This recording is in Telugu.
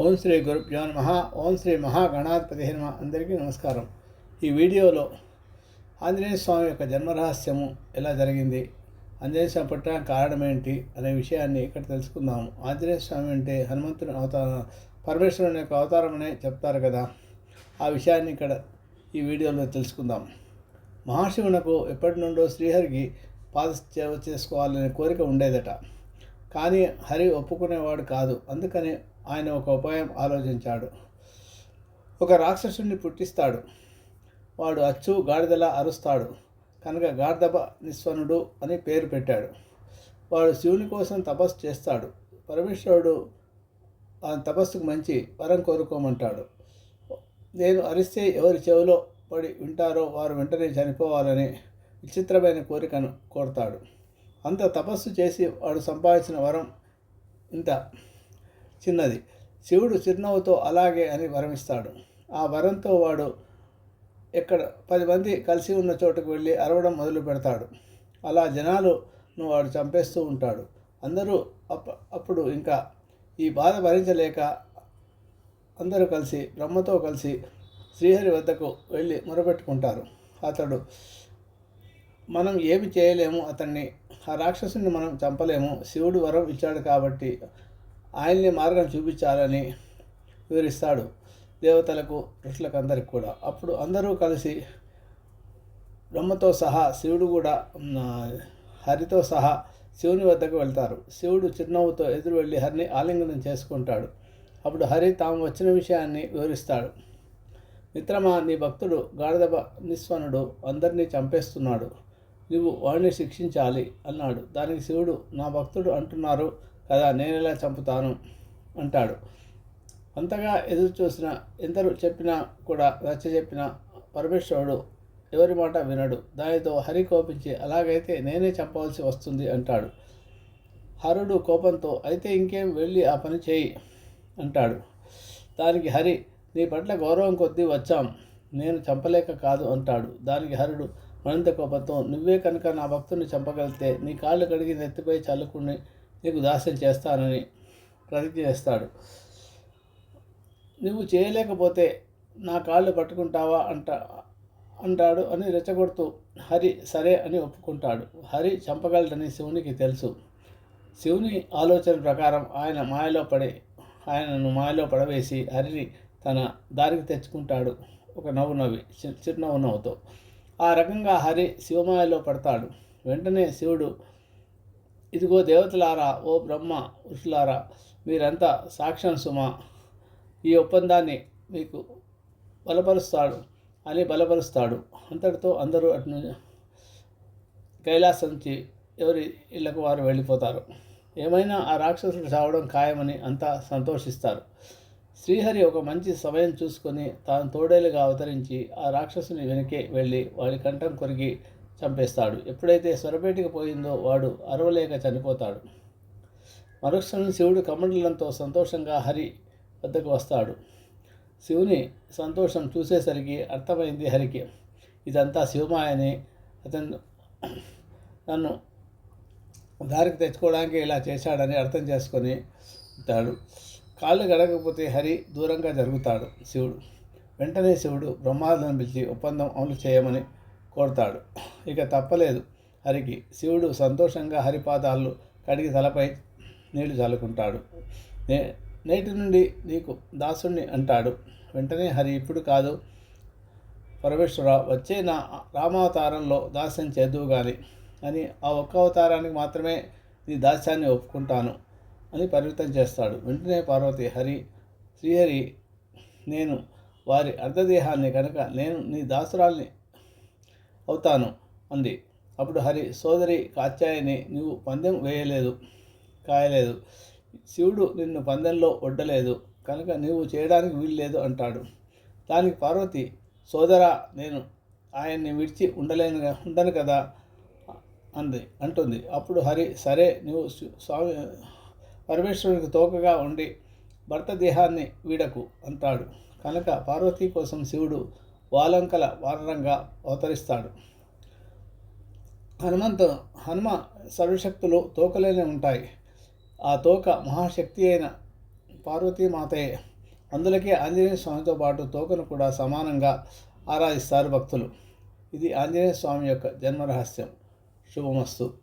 ఓం శ్రీ గురుభ్యో నమ. ఓం శ్రీ మహాగణాధిపతి నమ. అందరికీ నమస్కారం. ఈ వీడియోలో ఆంజనేయ స్వామి యొక్క జన్మరహస్యము ఎలా జరిగింది ఆంజనేయ స్వామి పుట్టడానికి కారణం ఏంటి అనే విషయాన్ని ఇక్కడ తెలుసుకుందాము. ఆంజనేయ స్వామి అంటే హనుమంతుని అవతారం పరమేశ్వరుని యొక్క అవతారం అనే చెప్తారు కదా. ఆ విషయాన్ని ఇక్కడ ఈ వీడియోలో తెలుసుకుందాం. మహాశివునకు ఎప్పటి నుండో శ్రీహరికి పాద చేసుకోవాలనే కోరిక ఉండేదట. కానీ హరి ఒప్పుకునేవాడు కాదు. అందుకని ఆయన ఒక ఉపాయం ఆలోచించాడు. ఒక రాక్షసుని పుట్టిస్తాడు. వాడు అచ్చు గాడిదలా అరుస్తాడు. కనుక గార్ధబ నిస్వనుడు అని పేరు పెట్టాడు. వాడు శివుని కోసం తపస్సు చేస్తాడు. పరమేశ్వరుడు ఆ తపస్సుకు మంచి వరం కోరుకోమంటాడు. నేను అరిస్తే ఎవరి చెవిలో పడి వింటారో వారు వెంటనే చనిపోవాలని విచిత్రమైన కోరికను కోరుతాడు. అంత తపస్సు చేసి వాడు సంపాదించిన వరం ఇంత. చిన్నది. శివుడు చిరునవ్వుతో అలాగే అని వరమిస్తాడు. ఆ వరంతో వాడు ఎక్కడ పది మంది కలిసి ఉన్న చోటుకు వెళ్ళి అరవడం మొదలు పెడతాడు. అలా జనాలను వాడు చంపేస్తూ ఉంటాడు. అందరూ అప్ప అప్పుడు ఇంకా ఈ బాధ భరించలేక అందరూ కలిసి బ్రహ్మతో కలిసి శ్రీహరి వద్దకు వెళ్ళి మొరపెట్టుకుంటారు. అతడు మనం ఏమి చేయలేము అతన్ని. ఆ రాక్షసుని మనం చంపలేము. శివుడు వరం ఇచ్చాడు కాబట్టి ఆయన్ని మార్గం చూపించాలని వివరిస్తాడు దేవతలకు ఋషులకు అందరికి కూడా. అప్పుడు అందరూ కలిసి బ్రహ్మతో సహా శివుడు కూడా హరితో సహా శివుని వద్దకు వెళ్తారు. శివుడు చిరునవ్వుతో ఎదురు వెళ్ళి హరిని ఆలింగనం చేసుకుంటాడు. అప్పుడు హరి తాము వచ్చిన విషయాన్ని వివరిస్తాడు. మిత్రమా నీ భక్తుడు గాడిద నిస్వనుడు అందరినీ చంపేస్తున్నాడు. నువ్వు వాడిని శిక్షించాలి అన్నాడు. దానికి శివుడు నా భక్తుడు అంటున్నారు కదా నేను ఎలా చంపుతాను అంటాడు. అంతగా ఎదురు చూసిన ఎందరు చెప్పినా కూడా నచ్చ చెప్పిన పరమేశ్వరుడు ఎవరి మాట వినడు. దానితో హరి కోపించి అలాగైతే నేనే చంపవలసి వస్తుంది అంటాడు. హరుడు కోపంతో అయితే ఇంకేం వెళ్ళి ఆ పని చేయి అంటాడు. దానికి హరి నీ పట్ల గౌరవం కొద్దీ వచ్చాం నేను చంపలేక కాదు అంటాడు. దానికి హరుడు మరింత కోపంతో నువ్వే కనుక నా భక్తుని చంపగలిగితే నీ కాళ్ళు కడిగి నెత్తిపై చల్లుకుని నీకు దాస్యం చేస్తానని ప్రతిజ్ఞ చేస్తాడు. నువ్వు చేయలేకపోతే నా కాళ్ళు పట్టుకుంటావా అంట అంటాడు అని రెచ్చగొడుతూ హరి సరే అని ఒప్పుకుంటాడు. హరి చంపగలడని శివునికి తెలుసు. శివుని ఆలోచన ప్రకారం ఆయన మాయలో పడి ఆయనను మాయలో పడవేసి హరిని తన దారికి తెచ్చుకుంటాడు. ఒక నవ్వు నవ్వి చిరునవ్వు నవ్వుతో. ఆ రకంగా హరి శివమాయలో పడతాడు. వెంటనే శివుడు ఇదిగో దేవతలారా ఓ బ్రహ్మ ఋషులారా మీరంతా సాక్ష్యం సుమ. ఈ ఒప్పందాన్ని మీకు బలపరుస్తాడు అని బలపరుస్తాడు. అంతటితో అందరూ అటు కైలాసం నుంచి ఎవరి ఇళ్ళకు వారు వెళ్ళిపోతారు. ఏమైనా ఆ రాక్షసుడు చావడం ఖాయమని అంతా సంతోషిస్తారు. శ్రీహరి ఒక మంచి సమయం చూసుకొని తాను తోడేలుగా అవతరించి ఆ రాక్షసుని వెనకే వెళ్ళి వాడి కంఠం కొరిగి చంపేస్తాడు. ఎప్పుడైతే స్వరపేటికి పోయిందో వాడు అరవలేక చనిపోతాడు. మరుక్షణం శివుడు కమండలంతో సంతోషంగా హరి వద్దకు వస్తాడు. శివుని సంతోషం చూసేసరికి అర్థమైంది హరికి ఇదంతా శివమాయని. అతను నన్ను దారికి తెచ్చుకోవడానికి ఇలా చేశాడని అర్థం చేసుకొని ఉంటాడు. కాళ్ళు గడకపోతే హరి దూరంగా జరుగుతాడు శివుడు. వెంటనే శివుడు బ్రహ్మాదులను పిలిచి ఒప్పందం అమలు చేయమని కొడతాడు. ఇక తప్పలేదు. హరికి శివుడు సంతోషంగా హరిపాదాలు కడిగి తలపై నీళ్ళు చల్లుకుంటాడు. నే నేటి నుండి నీకు దాసుణ్ణి అంటాడు. వెంటనే హరి ఇప్పుడు కాదు. పరమేశ్వర వచ్చే నా రామావతారంలో దాస్యం చేద్దువు కానీ అని ఆ ఒక్క అవతారానికి మాత్రమే నీ దాస్యాన్ని ఒప్పుకుంటాను అని పరిమితం చేస్తాడు. వెంటనే పార్వతి హరి శ్రీహరి నేను వారి అర్ధదేహాన్ని కనుక నేను నీ దాసురాల్ని అవుతాను అంది. అప్పుడు హరి సోదరి కాత్యాయని నువ్వు పందెం వేయలేదు కాయలేదు. శివుడు నిన్ను పందెంలో ఒడ్డలేదు కనుక నీవు చేయడానికి వీల్లేదు అంటాడు. దానికి పార్వతి సోదరా నేను ఆయన్ని విడిచి ఉండలేను ఉండను కదా అంది అంటుంది. అప్పుడు హరి సరే నువ్వు స్వామి పరమేశ్వరునికి తోకగా ఉండి భర్త దేహాన్ని వీడకు అంటాడు. కనుక పార్వతీ కోసం శివుడు వాలంకల వానరంగా అవతరిస్తాడు. హనుమంతు హనుమ సర్వశక్తులు తోకలేనే ఉంటాయి. ఆ తోక మహాశక్తి అయిన పార్వతీమాతయే. అందులకే ఆంజనేయ స్వామితో పాటు తోకను కూడా సమానంగా ఆరాధిస్తారు భక్తులు. ఇది ఆంజనేయ స్వామి యొక్క జన్మ రహస్యం. శుభమస్తు.